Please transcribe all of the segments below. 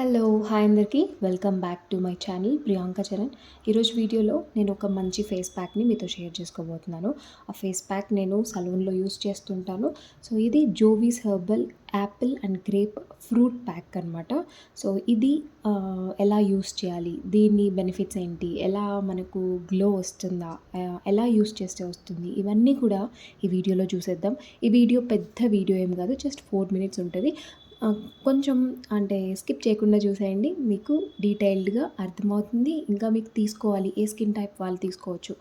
Hello hi అందరికీ. Welcome back to my channel Priyanka Charan ఈరోజు వీడియోలో నేను ఒక మంచి ఫేస్ ప్యాక్ని మీతో షేర్ చేసుకోబోతున్నాను. ఆ ఫేస్ ప్యాక్ నేను సలూన్లో యూస్ చేస్తుంటాను. సో ఇది Jovees herbal apple and grape fruit pack అనమాట సో ఇది ఎలా యూస్ చేయాలి? దీని బెనిఫిట్స్ ఏంటి? ఎలా మనకు గ్లో వస్తుందా? ఎలా యూస్ చేస్తే వస్తుంది? ఇవన్నీ కూడా ఈ వీడియోలో చూసేద్దాం. ఈ వీడియో పెద్ద వీడియో ఏం కాదు జస్ట్ ఫోర్ మినిట్స్ ఉంటుంది. కొంచెం అంటే స్కిప్ చేయకుండా చూసేయండి. మీకు డీటెయిల్డ్గా అర్థమవుతుంది. ఇంకా మీకు తీసుకోవాలి. ఏ స్కిన్ టైప్ వాళ్ళు తీసుకోవచ్చు.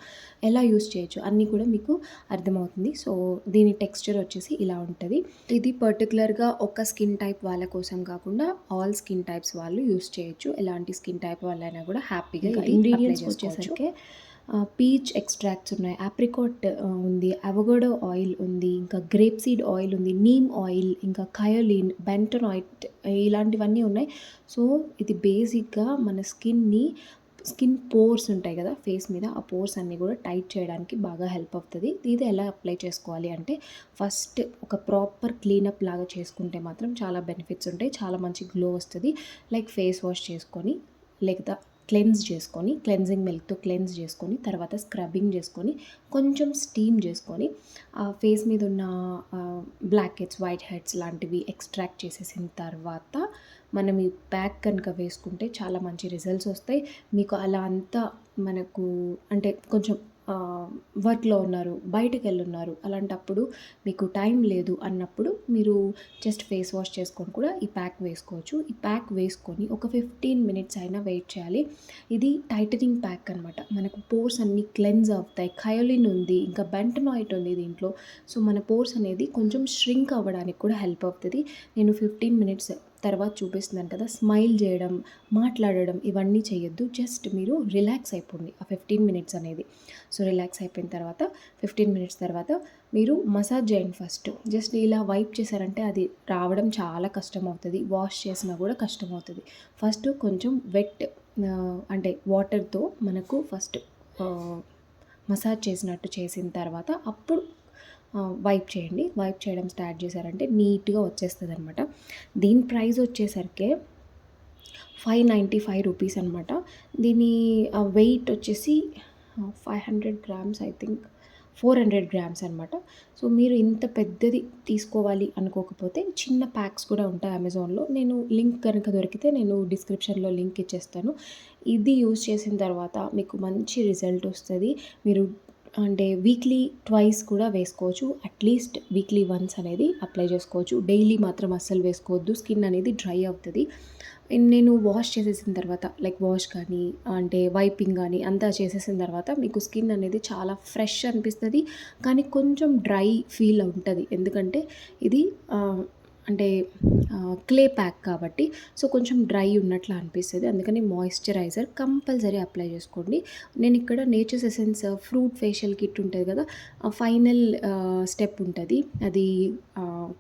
ఎలా యూస్ చేయొచ్చు అన్నీ కూడా మీకు అర్థమవుతుంది. సో దీని టెక్స్చర్ వచ్చేసి ఇలా ఉంటుంది. ఇది పర్టికులర్గా ఒక స్కిన్ టైప్ వాళ్ళ కోసం కాకుండా ఆల్ స్కిన్ టైప్స్ వాళ్ళు యూస్ చేయొచ్చు. ఎలాంటి స్కిన్ టైప్ వాళ్ళైనా కూడా హ్యాపీగా ఇంగ్రీడియంట్స్ వచ్చేసరికి పీచ్ ఎక్స్ట్రాక్ట్స్ ఉన్నాయి. ఆప్రికాట్ ఉంది. అవగడో ఆయిల్ ఉంది. ఇంకా గ్రేప్ సీడ్ ఆయిల్ ఉంది. నీమ్ ఆయిల్ ఇంకా కయోలిన్ బెంటనాయిట్ ఇలాంటివన్నీ ఉన్నాయి. సో ఇది బేసిక్గా మన స్కిన్ని స్కిన్ పోర్స్ ఉంటాయి కదా ఫేస్ మీద. ఆ పోర్స్ అన్నీ కూడా టైట్ చేయడానికి బాగా హెల్ప్ అవుతుంది. ఇది ఎలా అప్లై చేసుకోవాలి అంటే ఫస్ట్ ఒక ప్రాపర్ క్లీనప్ లాగా చేసుకుంటే మాత్రం చాలా బెనిఫిట్స్ ఉంటాయి. చాలా మంచి గ్లో వస్తుంది. లైక్ ఫేస్ వాష్ చేసుకొని లేకపోతే క్లెన్స్ చేసుకొని క్లెన్జింగ్ మిల్క్తో క్లెన్స్ చేసుకొని తర్వాత స్క్రబ్బింగ్ చేసుకొని కొంచెం స్టీమ్ చేసుకొని ఆ ఫేస్ మీద ఉన్న బ్లాక్ హెడ్స్ వైట్ హెడ్స్ లాంటివి ఎక్స్ట్రాక్ట్ చేసేసిన తర్వాత మనం ఈ ప్యాక్ కనుక వేసుకుంటే చాలా మంచి రిజల్ట్స్ వస్తాయి. మీకు అలా అంతా మనకు అంటే కొంచెం వర్క్లో ఉన్నారు బయటకు వెళ్ళున్నారు. అలాంటప్పుడు మీకు టైం లేదు అన్నప్పుడు మీరు జస్ట్ ఫేస్ వాష్ చేసుకొని కూడా ఈ ప్యాక్ వేసుకోవచ్చు. ఈ ప్యాక్ వేసుకొని ఒక ఫిఫ్టీన్ మినిట్స్ అయినా వెయిట్ చేయాలి. ఇది టైటనింగ్ ప్యాక్ అనమాట మనకు పోర్స్ అన్ని క్లెన్స్ అవుతాయి. కయోలిన్ ఉంది ఇంకా బెంటనాయిట్ ఉంది దీంట్లో. సో మన పోర్స్ అనేది కొంచెం ష్రింక్ అవ్వడానికి కూడా హెల్ప్ అవుతుంది. నేను ఫిఫ్టీన్ మినిట్స్ తర్వాత చూపిస్తున్నాను కదా స్మైల్ చేయడం మాట్లాడడం ఇవన్నీ చేయొద్దు. జస్ట్ మీరు రిలాక్స్ అయిపోండి. ఆ ఫిఫ్టీన్ మినిట్స్ అనేది. సో రిలాక్స్ అయిపోయిన తర్వాత ఫిఫ్టీన్ మినిట్స్ తర్వాత మీరు మసాజ్ చేయండి ఫస్ట్. జస్ట్ ఇలా వైప్ చేశారంటే అది రావడం చాలా కష్టం అవుతుంది వాష్ చేసినా కూడా కష్టం అవుతుంది ఫస్ట్ కొంచెం వెట్ అంటే వాటర్తో మనకు ఫస్ట్ మసాజ్ చేసినట్టు చేసిన తర్వాత అప్పుడు వైప్ చేయండి. వైప్ చేయడం స్టార్ట్ చేశారంటే నీట్గా వచ్చేస్తుంది అనమాట దీని ప్రైస్ వచ్చేసరికి ఫైవ్ నైంటీ ఫైవ్ రూపీస్ అనమాట దీని వెయిట్ వచ్చేసి five hundred grams I think four hundred grams అనమాట సో మీరు ఇంత పెద్దది తీసుకోవాలి అనుకోకపోతే చిన్న ప్యాక్స్ కూడా ఉంటాయి అమెజాన్లో. నేను లింక్ కనుక దొరికితే నేను డిస్క్రిప్షన్లో లింక్ ఇచ్చేస్తాను. ఇది యూజ్ చేసిన తర్వాత మీకు మంచి రిజల్ట్ వస్తుంది. మీరు అంటే వీక్లీ ట్వైస్ కూడా వేసుకోవచ్చు. అట్లీస్ట్ వీక్లీ వన్స్ అనేది అప్లై చేసుకోవచ్చు. డైలీ మాత్రం అస్సలు వేసుకోవద్దు. స్కిన్ అనేది డ్రై అవుతుంది. నేను వాష్ చేసేసిన తర్వాత లైక్ వాష్ కానీ అంటే వైపింగ్ కానీ అంతా చేసేసిన తర్వాత మీకు స్కిన్ అనేది చాలా ఫ్రెష్ అనిపిస్తుంది. కానీ కొంచెం డ్రై ఫీల్ ఉంటుంది. ఎందుకంటే ఇది అంటే క్లే ప్యాక్ కాబట్టి సో కొంచెం డ్రై ఉన్నట్లు అనిపిస్తుంది. అందుకని మాయిశ్చరైజర్ కంపల్సరీ అప్లై చేసుకోండి. నేను ఇక్కడ nature's essence fruit facial kit ఉంటుంది కదా ఫైనల్ స్టెప్ ఉంటుంది. అది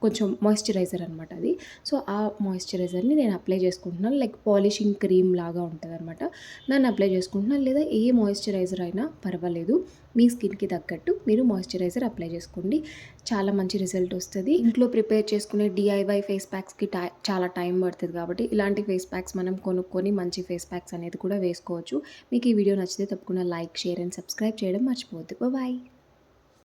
కొంచెం మాయిశ్చరైజర్ అనమాట అది. సో ఆ మాయిశ్చరైజర్ని నేను అప్లై చేసుకుంటున్నాను. లైక్ పాలిషింగ్ క్రీమ్ లాగా ఉంటుంది అనమాట నన్ను అప్లై చేసుకుంటున్నాను. లేదా ఏ మాయిశ్చరైజర్ అయినా పర్వాలేదు. మీ స్కిన్కి తగ్గట్టు మీరు మాయిశ్చరైజర్ అప్లై చేసుకోండి. చాలా మంచి రిజల్ట్ వస్తుంది. ఇంట్లో ప్రిపేర్ చేసుకునే డిఐవై ఫేస్ ప్యాక్స్కి టై చాలా టైం పడుతుంది కాబట్టి ఇలాంటి ఫేస్ ప్యాక్స్ మనం కొనుక్కొని మంచి ఫేస్ ప్యాక్స్ అనేది కూడా వేసుకోవచ్చు. మీకు ఈ వీడియో నచ్చితే తప్పకుండా లైక్ షేర్ అండ్ సబ్స్క్రైబ్ చేయడం మర్చిపోవద్దు. బాయ్